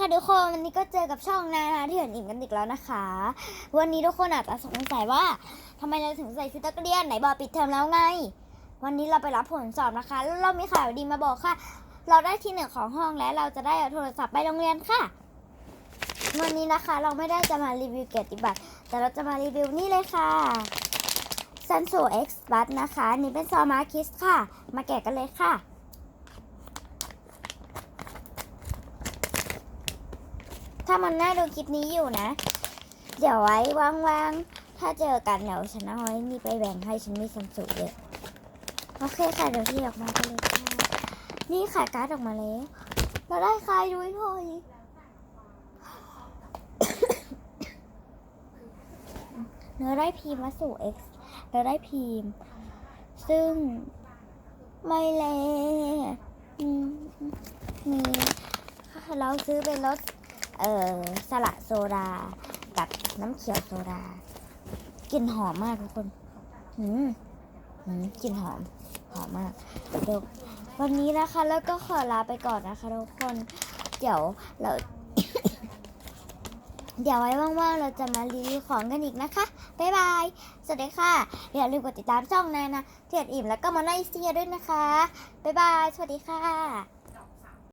ค่ะทุกคนวันนี้ก็เจอกับช่องนานาที่เห็นอิ่มกันอีกแล้วนะคะ วันนี้ทุกคนอาจจะสงสัยว่าทำไมเราถึงใส่ชุดนักเรียนไหนบอกปิดเทอมแล้วไง วันนี้เราไปรับผลสอบนะคะแล้วเรามีข่าวดีมาบอกค่ะ เราได้ที่หนึ่งของห้องและเราจะได้โทรศัพท์ไปโรงเรียนค่ะ วันนี้นะคะเราไม่ได้จะมารีวิวเกียรติบัตรแต่เราจะมารีวิวนี่เลยค่ะ s a n s o X b u d นะคะนนี่เป็นซอมาคิสค่ะ มาแกะกันเลยค่ะ ถ้ามันน่าดูคลิปนี้อยู่นะ เดี๋ยวไว้ว่างๆ ถ้าเจอกันเดี๋ยวฉันเอาไว้นี่ไปแบ่งให้ฉันมีซัมซุงเยอะโอเคค่ะเดี๋ยวที่ออกมากันเลยค่ะนี่ขายการ์ดออกมาแล้วเราได้ใครด้วยพ่อยเนื้อได้พีมาสู่ X เราได้พีม ซึ่งไม่แลอืมมีเราซื้อเป็นรส เอ่อสละโซดา กับน้ำเขียวโซดากลิ่นหอมมากทุกคนหืมหืมกลิ่นหอม หอมมากเดี๋ยววันนี้นะคะ แล้วก็ขอลาไปก่อนนะคะทุกคน เดี๋ยวเรา เดี๋ยวไว้ว่างๆเราจะมารีวิวของกันอีกนะคะ บ๊ายบาย สวัสดีค่ะ อย่าลืมกดติดตามช่องนายนะเทียดอิ่มแล้วก็มาไนเซียด้วยนะคะ บ๊ายบาย สวัสดีค่ะ